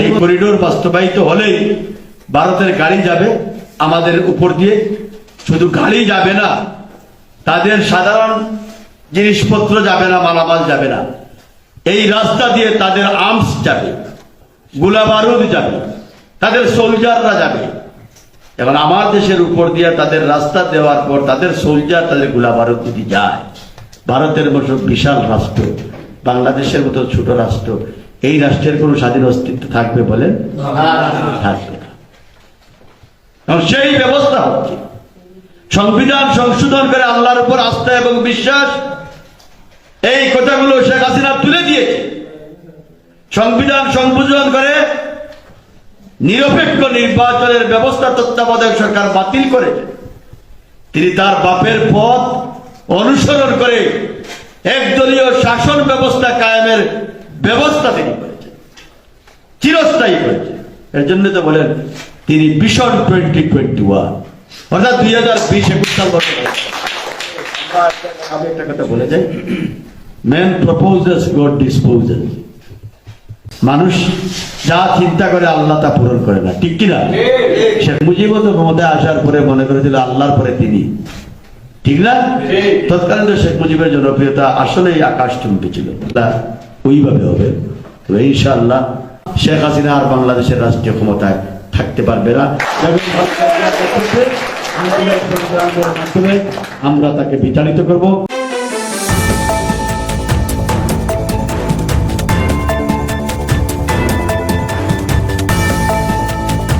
এই করিডোর বাস্তবায়িত হলেই ভারতের গাড়ি যাবে আমাদের উপর দিয়ে। শুধু গাড়ি যাবে না, তাদের সাধারণ জিনিসপত্র যাবে না, মালামাল যাবে না। এই রাস্তা দিয়ে তাদের আর্মস যাবে গোলা বারুদ যাবে, তাদের সোলজাররা যাবে। এবং আমার দেশের উপর দিয়ে তাদের রাস্তা দেওয়ার পর তাদের সোলজার তাদের গোলা বারুদ যদি যায়, ভারতের মতো বিশাল রাষ্ট্র, বাংলাদেশের মতো ছোট রাষ্ট্র এই রাষ্ট্রের কোনো স্বাধীন অস্তিত্ব থাকবে না। সেই ব্যবস্থা হচ্ছে। সংবিধান সংশোধন করে আল্লাহর উপর আস্থা এবং বিশ্বাস, এই কথাগুলো শেখ হাসিনা তুলে দিয়েছে। সংবিধান সংশোধন করে নিরপেক্ষ নির্বাচনের ব্যবস্থা তত্ত্বাবধায়ক সরকার বাতিল করেছে। তিনি তার বাপের পথ অনুসরণ করে একদলীয় শাসন ব্যবস্থা কায়েমের ব্যবস্থা তিনি করেছেন। চিরস্থায়ী করেছেন। এর জন্য তো বলেন তিনি ভীষণ টোয়েন্টি টোয়েন্টি ওয়ান অর্থাৎ দুই হাজার বিশ একুশ সাল আমি একটা কথা বলে যাই। ম্যান প্রপোজেস গড ডিসপোজেস মানুষ যা চিন্তা করে আল্লাহ তা পূরণ করে না। ঠিক কিনা? শেখ মুজিবও তো ক্ষমতায় আসার পরে মনে করেছিল আল্লাহর পরে তিনি। ঠিক না? তৎকালীন শেখ মুজিবের জনপ্রিয়তা আসলেই আকাশ চুম্বি ছিল ওইভাবে হবে। তো ইনশাআল্লাহ শেখ হাসিনা আর বাংলাদেশের রাষ্ট্রীয় ক্ষমতায় থাকতে পারবে না। আমরা তাকে বিচারিত করব।